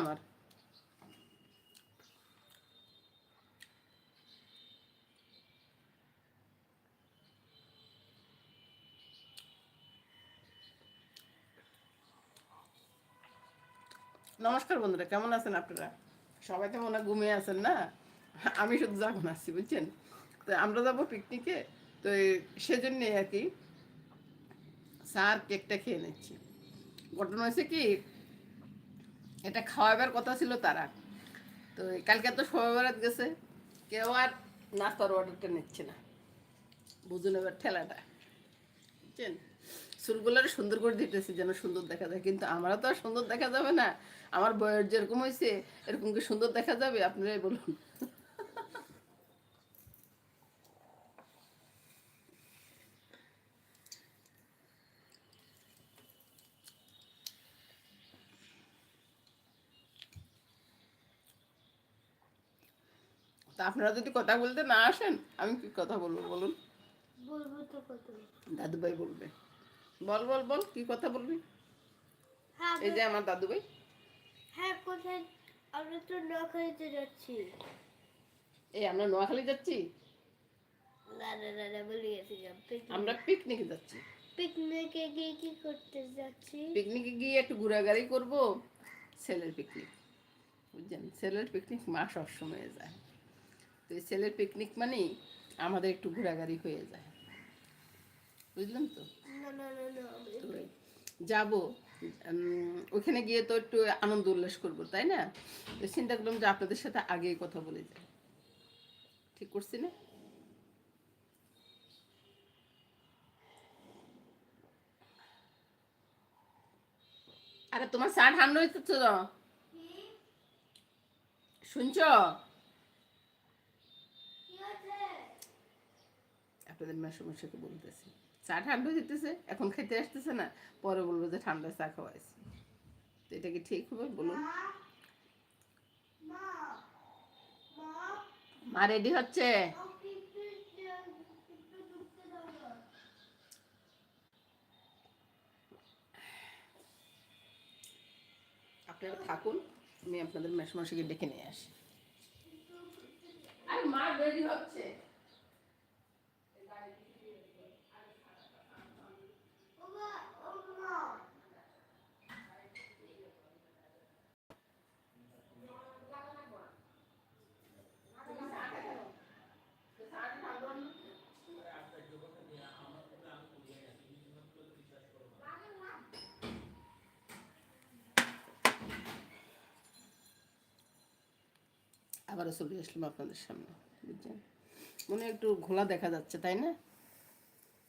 আমার নমস্কার বন্ধুরা, কেমন আছেন আপনারা? সবাই তো মনে ঘুমিয়ে আছেন না? আমি শুধু যখন আসছি বুঝছেন? তো আমরা যাব পিকনিকে তো সেজন্যে আর কি, স্যার কেকটা খেয়ে নিচ্ছি। ঘটনা হয়েছে কি এটা খাওয়াবার কথা ছিল তারা। তো কালকে তো সবাই গেছে। কেউ আর নাস্তার অর্ডারটা নিচ্ছে না। বুঝুন এবার ঠেলাটা। বুঝছেন? চুলগুলোর সুন্দর করে দিতেছি যেন সুন্দর দেখা যায়। কিন্তু আমারও তো আর সুন্দর দেখা যাবে না। আমার বয়স যেরকম হয়েছে এরকম কি সুন্দর দেখা যাবে? আপনারাই বলুন তা আপনারা যদি কথা বলতে না আসেন আমি কি কথা বলব বলুন? কত দাদুভাই বলবে। বল বল বল কি কথা বলবি? হ্যাঁ এই যে আমার দাদুভাই। হ্যাঁ কোথায়? আমরা তো নোয়াখালীতে যাচ্ছি। এই আমরা নোয়াখালী যাচ্ছি? না না না না বলে গেছিলাম আমরা পিকনিকে যাচ্ছি। পিকনিকে গিয়ে কি করতে যাচ্ছি? পিকনিকে গিয়ে একটু ঘোরাঘুরি করব। ছেলের পিকনিক বুঝছেন? ছেলের পিকনিক মা সবসময় যায়। তো এই ছেলের পিকনিক মানেই আমাদের একটু ঘোরাঘুরি হয়ে যায়। বুঝলেন তো? যাব ওখানে গিয়ে তো একটু আনন্দ উল্লাস করব তাই না? তো চিন্তা করলাম যে আপনাদের সাথে আগেই কথা বলে যাই। ঠিক করছি না? আরে তোমার চা ঠান্ডা হইতেছে তো? শুনছ? আপনাদের মেসমশাকে বলতেছি। চা ঠান্ডা দিতেছে, এখন খেতে আসতেছে না, পরে বলব যে ঠান্ডা চা খাওয়াইছি। তো এটা কি ঠিক হবে বলুন মা রেডি হচ্ছে? আপনারা থাকুন, আমি আপনাদের মেসমশাকে ডেকে নিয়ে আসি। আরে মা রেডি হচ্ছে। আবারও চলে আসলাম আপনাদের সামনে, বুঝছেন? মনে একটু ঘোলা দেখা যাচ্ছে, তাই না?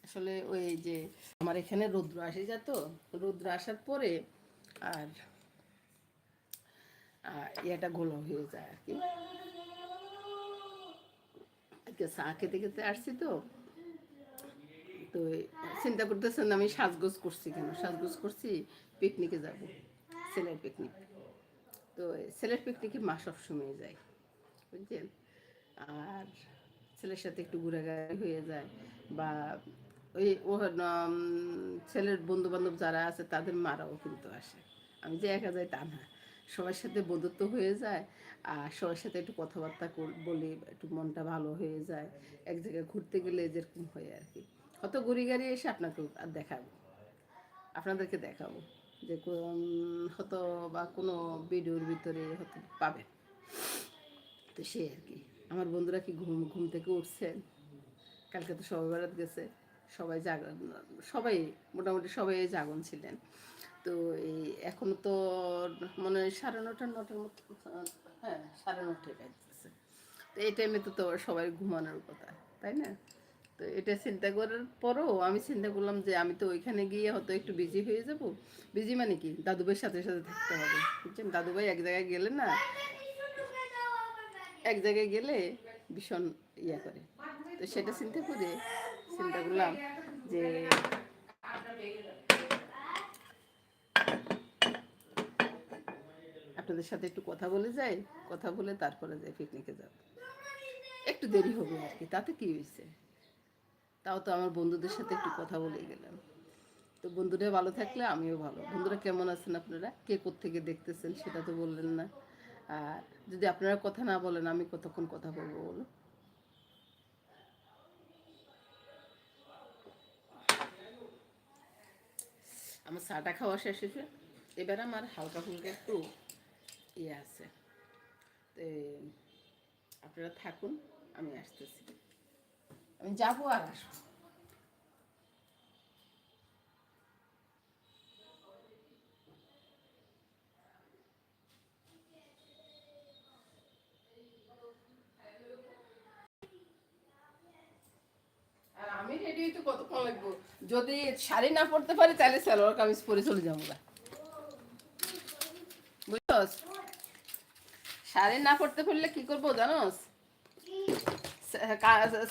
আসলে ওই যে আমার এখানে রৌদ্র আসে যা তো? রৌদ্র আসার পরে আর ইয়েটা ঘোলা হয়ে যায় আর কি। চা খেতে খেতে আসছি তো। তো চিন্তা করতেছেন আমি সাজগোজ করছি কেন? সাজগোজ করছি পিকনিকে যাব, ছেলের পিকনিক তো ছেলের পিকনিকে মা সবসময় যায়। বুঝছেন? আর ছেলের সাথে একটু ঘোরাঘুরি হয়ে যায় বা ওই ও ছেলের বন্ধু বান্ধব যারা আছে তাদের মারাও কিন্তু আসে। আমি যে একা যাই তা না। সবার সাথে বন্ধুত্ব হয়ে যায় আর সবার সাথে একটু কথাবার্তা বলি, একটু মনটা ভালো হয়ে যায়। এক জায়গায় ঘুরতে গেলে যেরকম হয় আর কি। কত ঘুরি গাড়ি এসে আপনাকে আর দেখাবো। আপনাদেরকে দেখাবো যে কোন হয়তো বা কোনো ভিডিওর ভিতরে হয়তো পাবেন। তো সে আর কি। আমার বন্ধুরা কি ঘুম ঘুম থেকে উঠছেন কালকে তো সবাই বেড়াতে গেছে। সবাই জাগরণ সবাই মোটামুটি সবাই জাগন ছিলেন। তো এই এখনও তো মনে হয় সাড়ে নটা, নটার মতো হ্যাঁ সাড়ে নটায় বাজতেছে তো এই টাইমে তো তো সবাই ঘুমানোর কথা, তাই না? তো এটা চিন্তা করার পরও আমি চিন্তা করলাম যে আমি তো ওইখানে গিয়ে হয়তো একটু বিজি হয়ে যাব। বিজি মানে কি? দাদুভাইয়ের সাথে সাথে থাকতে হবে। বুঝছেন? দাদুভাই এক জায়গায় গেলে না এক জায়গায় গেলে ভীষণ ইয়া করে। তো সেটা চিন্তা করে চিন্তা করলাম যে আপনাদের সাথে একটু কথা বলে যাই, কথা বলে তারপরে যাই পিকনিকে যাব। একটু দেরি হবে আর কি, তাতে কি হয়েছে? তাও তো আমার বন্ধুদের সাথে একটু কথা বলে গেলাম। তো বন্ধুরা ভালো থাকলে আমিও ভালো। বন্ধুরা কেমন আছেন আপনারা? কে থেকে দেখতেছেন সেটা তো বললেন না। আর যদি আপনারা কথা না বলেন, আমি কতক্ষণ কথা বলব বলো আমার চাটা খাওয়া শেষ হয়েছে। এবার আমার হালকা ফুলকা একটু ইয়ে আছে। তো আপনারা থাকুন, আমি আসতেছি। আমি যাব আর আসব আর আমি রেডি হইতে কতক্ষণ লাগবো? যদি শাড়ি না পরতে পারি তাহলে সালোয়ার কামিজ পরে চলে যাব। বুঝছস? শাড়ি না পরতে পারলে কি করব জানোস?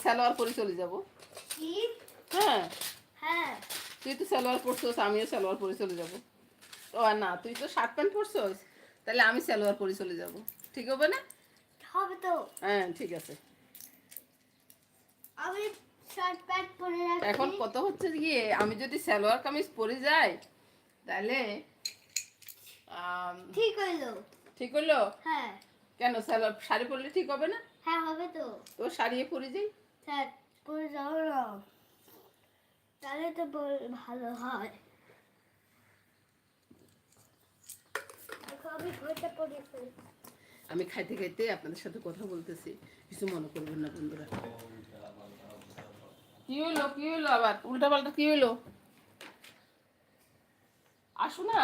সালোয়ার পরে চলে যাব। হ্যাঁ। হ্যাঁ। তুই তো সালোয়ার পরছস আমিও সালোয়ার পরে চলে যাব। ও না তুই তো শার্ট প্যান্ট পরছস তাহলে আমি সালোয়ার পরে চলে যাব। ঠিক হবে না? হবে তো। হ্যাঁ ঠিক আছে। আমি এখন কত হচ্ছে গিয়ে আমি যদি সালোয়ার কামিজ পরে যাই তাহলে ঠিক হইল। ঠিক হলো হ্যাঁ। কেন সালোয়ার শাড়ি পরলে ঠিক হবে না? হ্যাঁ হবে তো। তো শাড়িয়ে পরে যাই? স্যার পরে যাও না। তাহলে তো ভালো হয়। আমি আমি খাইতে খাইতে আপনাদের সাথে কথা বলতেছি। কিছু মনে করবেন না বন্ধুরা। কি কি আবার? পাল্টা কি আসো না।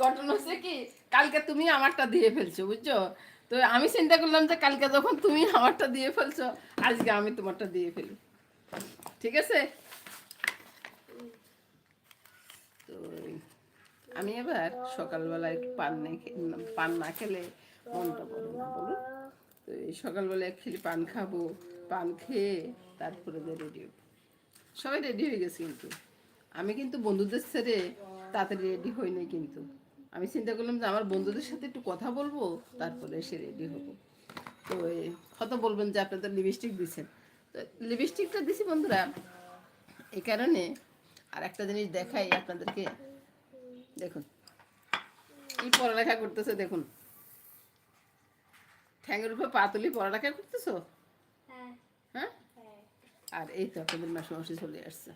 ঘটনা হচ্ছে কি, কালকে তুমি আমারটা দিয়ে ফেলছো, বুঝছ? তো আমি চিন্তা করলাম যে কালকে যখন তুমি আমারটা দিয়ে ফেলছো, আজকে আমি তোমারটা দিয়ে ফেলি। ঠিক আছে? তো আমি এবার সকালবেলা একটু পান না পান না খেলে মনটা বলে না বলুন। তো এই সকালবেলা খেলে পান খাব, পান খেয়ে তারপরে রেডি হব। সবাই রেডি হয়ে গেছে কিন্তু। আমি কিন্তু বন্ধুদের ছেড়ে তাড়াতাড়ি রেডি হইনি কিন্তু। আমি চিন্তা করলাম যে আমার বন্ধুদের সাথে একটু কথা বলব, তারপরে এসে রেডি হব। তো হয়তো বলবেন যে আপনাদের লিপস্টিক দিচ্ছেন তো লিপস্টিকটা দিছি বন্ধুরা, এই কারণে আর একটা জিনিস দেখাই আপনাদেরকে। দেখুন। কি পড়ালেখা করতেছে দেখুন। ঠ্যাঙের উপরে পাতলি পড়ালেখা করতেছো? হ্যাঁ। হ্যাঁ? আর এই তো আপনাদের মাসে চলে আসছে।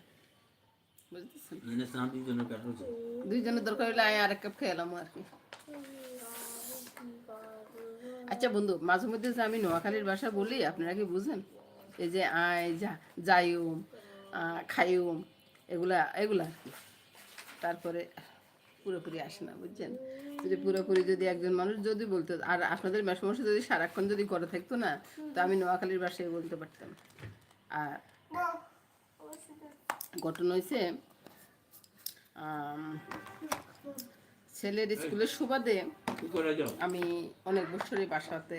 দুইজনের দরকার হলে আমি আরেক কাপ খেলাম আর কি। আচ্ছা বন্ধু মাঝে মধ্যে যে আমি নোয়াখালীর ভাষা বলি আপনারা কি বুঝেন? এই যে আয় যা যাইউম আহ, খাইউম এগুলা এগুলা আর কি। তারপরে পুরোপুরি আসে না, বুঝছেন? যদি পুরোপুরি যদি একজন মানুষ যদি বলতো, আর আপনাদের মেসমশে যদি সারাক্ষণ যদি করে থাকতো না, তো আমি নোয়াখালীর ভাষায় বলতে পারতাম। আর ঘটনা হয়েছে ছেলের স্কুলের সুবাদে আমি অনেক বছরই বাসাতে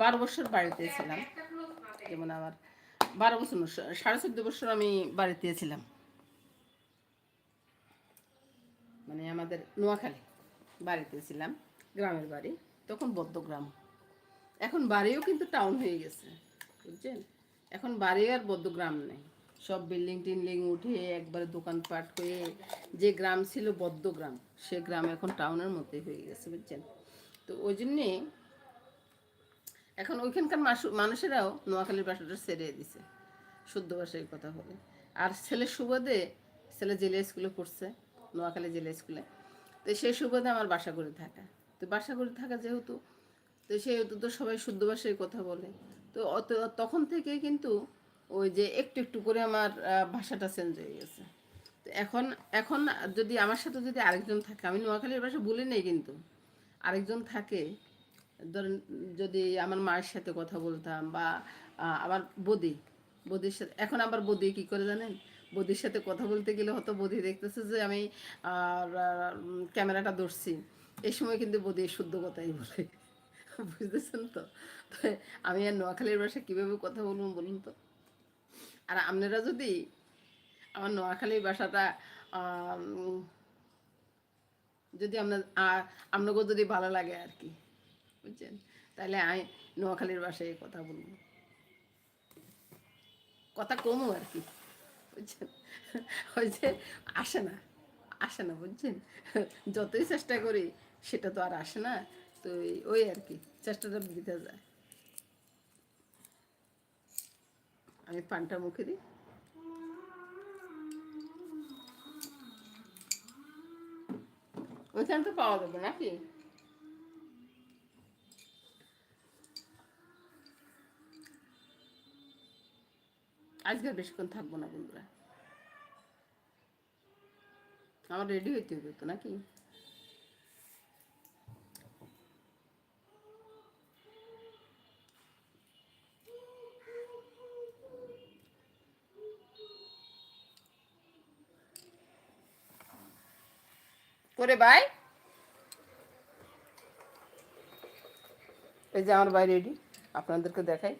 বারো বছর বাড়িতে ছিলাম। যেমন আমার বারো বছর সাড়ে চোদ্দ বছর আমি বাড়িতে ছিলাম। মানে আমাদের নোয়াখালী বাড়িতে ছিলাম, গ্রামের বাড়ি, তখন বদ্ধ গ্রাম। এখন বাড়িও কিন্তু টাউন হয়ে গেছে, বুঝছেন? এখন বাড়ি আর বদ্ধ গ্রাম নেই। সব বিল্ডিং টিল্ডিং উঠে একবারে দোকানপাট হয়ে যে গ্রাম ছিল বদ্ধ গ্রাম, সে গ্রাম এখন টাউনের মধ্যে হয়ে গেছে, বুঝছেন? তো ওই জন্যে এখন ওইখানকার মানুষেরাও নোয়াখালীর বাসাটা ছেড়ে দিছে। শুদ্ধ ভাষায় কথা বলে। আর ছেলের সুবাদে ছেলে জেলে স্কুলে পড়ছে, নোয়াখালী জেলে স্কুলে। তো সেই সুবাদে আমার বাসা করে থাকা। তো বাসা করে থাকা যেহেতু, তো সেহেতু তো সবাই শুদ্ধ ভাষায় কথা বলে। তো অত তখন থেকে কিন্তু ওই যে একটু একটু করে আমার ভাষাটা চেঞ্জ হয়ে গেছে। তো এখন এখন যদি আমার সাথে যদি আরেকজন থাকে, আমি নোয়াখালীর ভাষা বলি নেই কিন্তু। আরেকজন থাকে ধরেন যদি আমার মায়ের সাথে কথা বলতাম বা আমার বদি, বদির সাথে, এখন আবার বদি কি করে জানেন? বদির সাথে কথা বলতে গেলে হয়তো বদি দেখতেছে যে আমি ক্যামেরাটা ধরছি। এই সময় কিন্তু বদি শুদ্ধ কথাই বলে। বুঝতেছেন তো? তো আমি আর নোয়াখালীর ভাষা কীভাবে কথা বলব বলুন তো? আর আপনারা যদি আমার নোয়াখালীর ভাষাটা যদি আপনার আপনাকেও যদি ভালো লাগে আর কি। বুঝছেন? তাহলে আমি নোয়াখালীর বাসায় কথা বলব। কথা কমও আর কি, বুঝছেন? ওই যে আসে না আসে না, বুঝছেন? যতই চেষ্টা করি, সেটা তো আর আসে না, তো ওই আর কি, চেষ্টাটা দিতে যায়। আমি পানটা মুখে দিই। ওইখানে তো পাওয়া যাবে নাকি? আজকে বেশিক্ষণ থাকব না, বন্ধুরা। আমার রেডি হইতে হবে তো, নাকি? করে বাই এই যে আমার ভাই রেডি আপনাদেরকে দেখাই।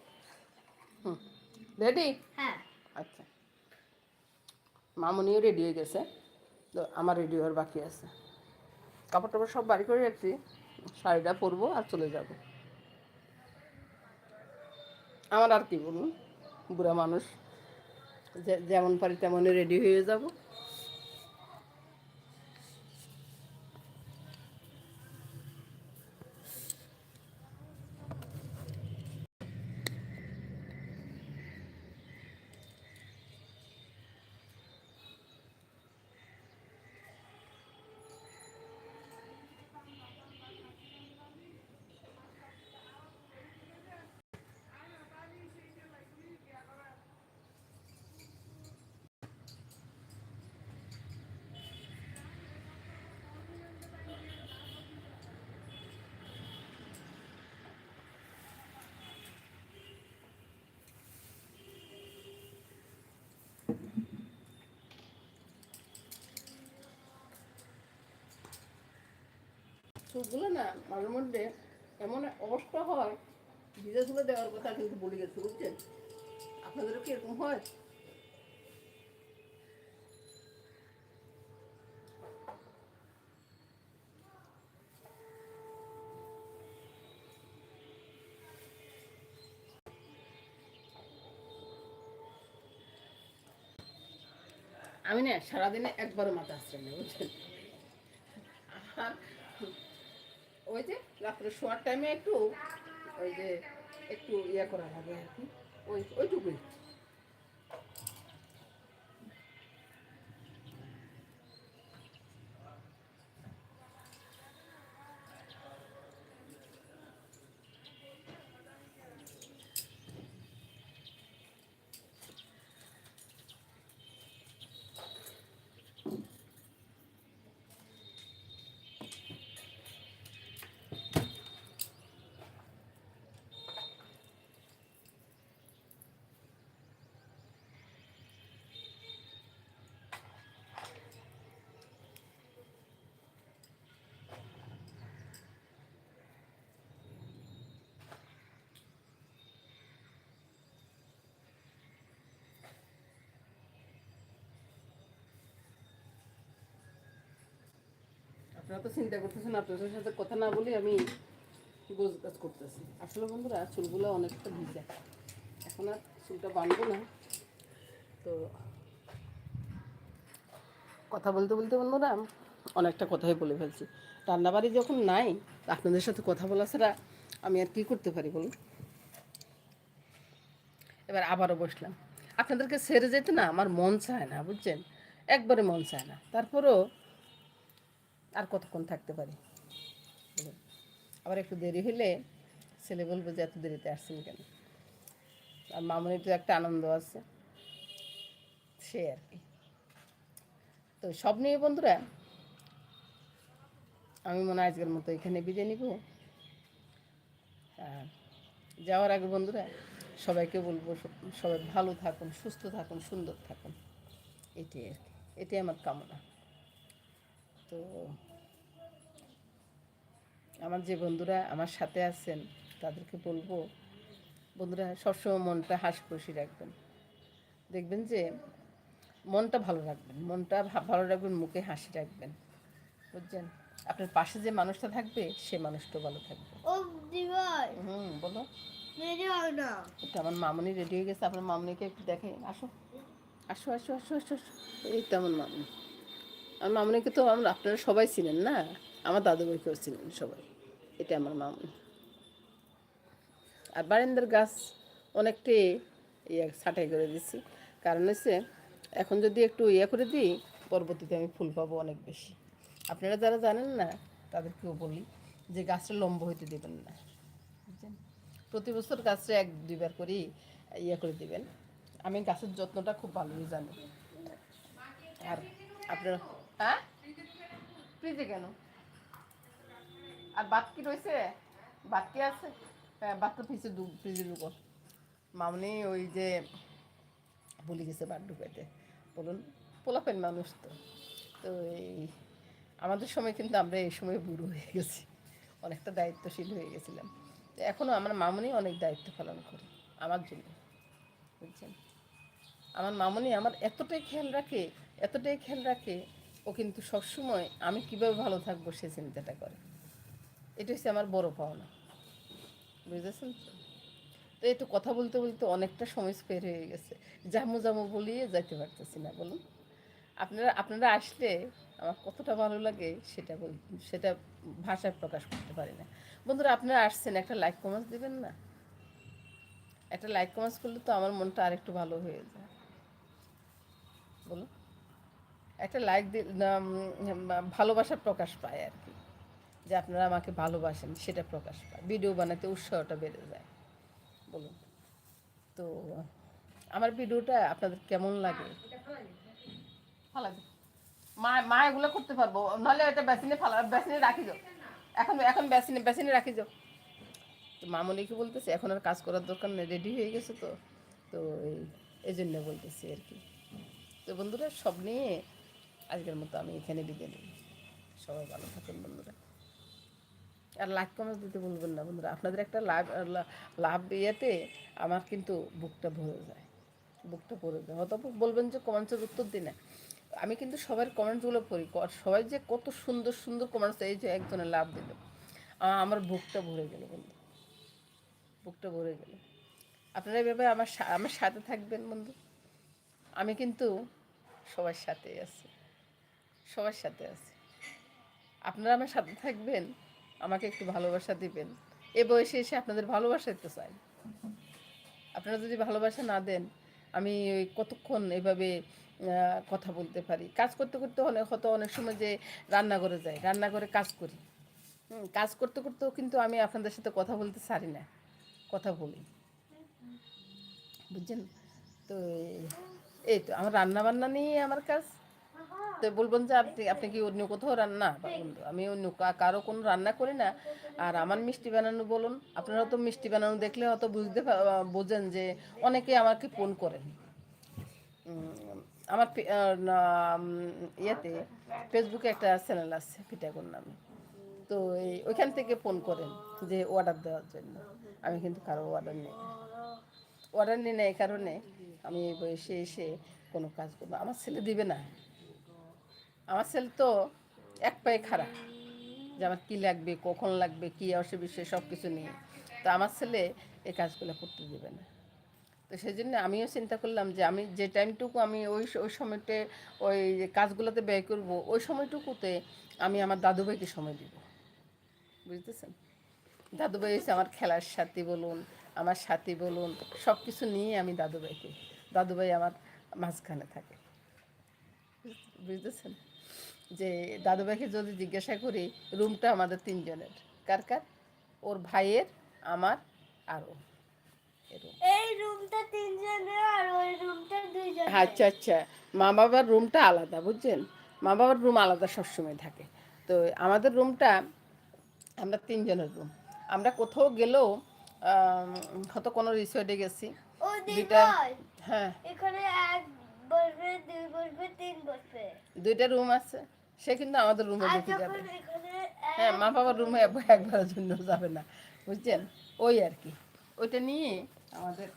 হুম। রেডি হ্যাঁ। আচ্ছা। মামনিও রেডি হয়ে গেছে। তো আমার রেডি হওয়ার বাকি আছে। কাপড় টাপড় সব বাড়ি করে রাখছি। শাড়িটা পরবো আর চলে যাব। আমার আর কি বলুন বুড়া মানুষ। যে- যেমন পারি তেমনই রেডি হয়ে যাব। চুলগুলো না মাঝে মধ্যে এমন অবস্থা হয় তুলে দেওয়ার কথা কিন্তু বলে গেছে, বুঝছেন? আপনাদেরও কি এরকম হয়? আমি না সারাদিনে একবারও মাথা আসছে না বুঝছেন? আর ওই যে রাত্রে শোয়ার টাইমে একটু ওই যে একটু ইয়ে করা লাগে আর কি। ওই ওইটুকুই। আপনারা তো চিন্তা করতেছেন, আপনাদের সাথে কথা না বলে আমি গোজ গাছ করতেছি। আসলে বন্ধুরা, চুলগুলো অনেকটা ভিজা। এখন আর চুলটা বানবো না। তো কথা বলতে বলতে বন্ধুরা, অনেকটা কথাই বলে ফেলছি। রান্নাবাড়ি যখন নাই, আপনাদের সাথে কথা বলা ছাড়া আমি আর কি করতে পারি বলুন? এবার আবারও বসলাম। আপনাদেরকে সেরে যেতে না, আমার মন চায় না, বুঝছেন? একবারে মন চায় না। তারপরও আর কতক্ষণ থাকতে পারি? আবার একটু দেরি হলে ছেলে বলব যে, এত দেরিতে আসছেন কেন? আর মামনির তো একটা আনন্দ আছে। সে আর কি। তো সব নিয়ে বন্ধুরা, আমি মনে হয় আজকের মতো এখানে বিদায় নিব। আর যাওয়ার আগে বন্ধুরা, সবাইকে বলব, সবাই ভালো থাকুন, সুস্থ থাকুন, সুন্দর থাকুন। এটাই আর কি। এটাই আমার কামনা। তো আমার যে বন্ধুরা আমার সাথে আছেন তাদেরকে বলব বন্ধুরা সবসময় মনটা হাসি খুশি রাখবেন। দেখবেন যে মনটা ভালো রাখবেন মনটা ভালো রাখবেন মুখে হাসি রাখবেন। বুঝছেন? আপনার পাশে যে মানুষটা থাকবে সে মানুষটা ভালো থাকবে। হুম বলো। এটা আমার মামনি রেডি হয়ে গেছে আপনার মামনিকে একটু দেখে আসো। আসো আসো আসো আসো আসো। এই তো আমার মামনি। আমার মামনিকে তো আপনারা সবাই ছিলেন না? আমার দাদু ভাইকেও ছিলেন সবাই। এটা আমার মামনি আর বারান্দার গাছ অনেকটাই ইয়ে ছাঁটাই করে দিচ্ছি কারণ হচ্ছে এখন যদি একটু ইয়ে করে দিই পরবর্তীতে আমি ফুল পাবো অনেক বেশি। আপনারা যারা জানেন না তাদেরকেও বলি যে গাছটা লম্ব হইতে দেবেন না। বুঝছেন? প্রতি বছর গাছটা এক দুইবার করেই ইয়ে করে দিবেন। আমি গাছের যত্নটা খুব ভালোই জানি। আর আপনারা হ্যাঁ? ফ্রিজে কেন? আর বাত কি রয়েছে? বাত কি আছে? হ্যাঁ বাত তো ফ্রিজে দু ফ্রিজে ঢুকো। মামনি ওই যে ভুলে গেছে বাট ঢুকাইতে। বলুন পোলাপেন মানুষ তো। তো এই আমাদের সময় কিন্তু আমরা এই সময় বুড়ো হয়ে গেছি। অনেকটা দায়িত্বশীল হয়ে গেছিলাম। তো এখনও আমার মামনি অনেক দায়িত্ব পালন করে, আমার জন্য, বুঝছেন? আমার মামনি আমার এতটাই খেয়াল রাখে, এতটাই খেয়াল রাখে, ও কিন্তু সবসময় আমি কীভাবে ভালো থাকব সে চিন্তাটা করে। এটা হচ্ছে আমার বড় পাওনা। বুঝেছেন তো? তো তো কথা বলতে বলতে অনেকটা সময় স্পের হয়ে গেছে। জামু জামু বলিয়ে যাইতে পারতেছি না, বলুন। আপনারা আপনারা আসলে আমার কতটা ভালো লাগে সেটা বল, সেটা ভাষায় প্রকাশ করতে পারি না। বন্ধুরা, আপনারা আসছেন, একটা লাইক কমেন্টস দেবেন না? একটা লাইক কমেন্টস করলে তো আমার মনটা আরেকটু ভালো হয়ে যায়। বলুন। একটা লাইক ভালোবাসা প্রকাশ পায় আর কি। যে আপনারা আমাকে ভালোবাসেন সেটা প্রকাশ পায়। ভিডিও বানাতে উৎসাহটা বেড়ে যায়। বলুন। তো আমার ভিডিওটা আপনাদের কেমন লাগে? ভালো লাগে। মা মা এগুলো করতে পারব। নাহলে এটা বেসিনে ফালা বেসিনে রাখি যাও। এখন এখন বেসিনে বেসিনে রাখি যাও। তো মামনিকে বলতেছে এখন আর কাজ করার দরকার নেই রেডি হয়ে গেছে তো? তো এই এই জন্য বলতেছি আর কি। তো বন্ধুরা সব নিয়ে আজকের মতো আমি এখানে বিদায় নিই। সবাই ভালো থাকুন বন্ধুরা। আর লাইক কমেন্ট দিতে বলবেন না বন্ধুরা। আপনাদের একটা লাভ লাভ ইয়েতে আমার কিন্তু বুকটা ভরে যায়। বুকটা ভরে যায়। হয়তো বলবেন যে কমেন্টসের উত্তর দিই না। আমি কিন্তু সবার কমেন্টসগুলো পড়ি। সবাই যে কত সুন্দর সুন্দর কমেন্টস এই যে একজনের লাভ দিল। আমার বুকটা ভরে গেল বন্ধু। বুকটা ভরে গেল। আপনারা এভাবে আমার আমার সাথে থাকবেন বন্ধু। আমি কিন্তু সবার সাথে আছি। সবার সাথে আছি। আপনারা আমার সাথে থাকবেন? আমাকে একটু ভালোবাসা দিবেন। এ বয়সে এসে আপনাদের ভালোবাসা দিতে চাই। আপনারা যদি ভালোবাসা না দেন, আমি ওই কতক্ষণ এভাবে কথা বলতে পারি? কাজ করতে করতে অনেক হয়তো অনেক সময় যে রান্নাঘরে যাই, রান্নাঘরে কাজ করি। কাজ করতে করতেও কিন্তু আমি আপনাদের সাথে কথা বলতে পারি না, কথা বলি। বুঝছেন? তো এই- এই তো, আমার রান্না বান্না নিয়ে আমার কাজ। তো বলবেন যে আপনি আপনি কি অন্য কোথাও রান্না? আমি অন্য কারও কোনো রান্না করি না। আর আমার মিষ্টি বানানো বলুন, আপনারা তো মিষ্টি বানানো দেখলে হয়তো বুঝতে বোঝেন যে অনেকে আমাকে ফোন করেন। আমার ইয়েতে ফেসবুকে একটা চ্যানেল আছে পিটাগুন নামে। তো এই, ওইখান থেকে ফোন করেন যে অর্ডার দেওয়ার জন্য। আমি কিন্তু কারও অর্ডার নিই। অর্ডার নিই না এই কারণে আমি এই বয়সে এসে কোনো কাজ করব আমার ছেলে দিবে না। আমার ছেলে তো এক পায়ে খারাপ যে আমার কী লাগবে, কখন লাগবে, কী অসে বিষয়ে সব কিছু নিয়ে। তো আমার ছেলে এই কাজগুলো করতে দেবে না। তো সেই জন্য আমিও চিন্তা করলাম যে আমি যে টাইমটুকু আমি ওই ওই সময়তে ওই কাজগুলোতে ব্যয় করব, ওই সময়টুকুতে আমি আমার দাদুভাইকে সময় দিব। বুঝতেছেন? দাদুভাই হচ্ছে আমার খেলার সাথী বলুন, আমার সাথী বলুন সব কিছু নিয়ে আমি দাদুভাইকে, দাদুভাই আমার মাঝখানে থাকে। বুঝতেছেন? যে দাদুভাইকে যদি জিজ্ঞাসা করি রুমটা আমাদের তিনজনের। কার কার? ওর ভাইয়ের আমার আর ও। এই রুমটা তিনজনের আর ওই রুমটা দুইজনের। আচ্ছা আচ্ছা। মা বাবার রুমটা আলাদা বুঝছেন? মা বাবার রুম আলাদা সবসময় থাকে। তো আমাদের রুমটা আমরা তিনজনের রুম আমরা কোথাও গেলেও হয়তো কোনো রিসোর্টে গেছি। দুইটা হ্যাঁ। এখানে এক বসবে দুই বসবে তিন বসবে। দুইটা রুম আছে। সে কিন্তু আমাদের রুমে ঢুকে যাবে। হ্যাঁ মা বাবার রুমে একবারের জন্য যাবে না বুঝছেন? ওই আর কি। ওইটা নিয়ে আমাদের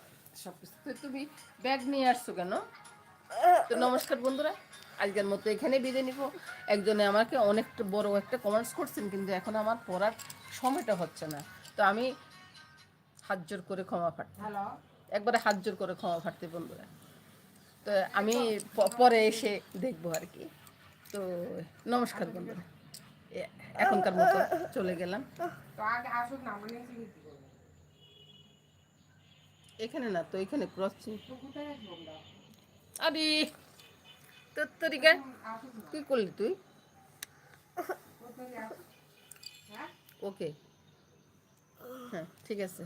সব কিছু তুমি ব্যাগ নিয়ে আসছো কেন? তো নমস্কার বন্ধুরা আজকের মতো এখানে বিদায় নিব। একজনে আমাকে অনেকটা বড় একটা কমেন্টস করছেন কিন্তু এখন আমার পড়ার সময়টা হচ্ছে না। তো আমি হাত জোর করে ক্ষমা পাঠ একবারে হাত জোর করে ক্ষমা প্রার্থী বন্ধুরা। তো আমি পরে এসে দেখব আর কি। তো নমস্কার বন্ধুরা। এখনকার মতো চলে গেলাম। মানে এখানে না তো এখানে ক্রস আরে তোর তরিকা কি করলি তুই? হ্যাঁ? ওকে। হ্যাঁ ঠিক আছে।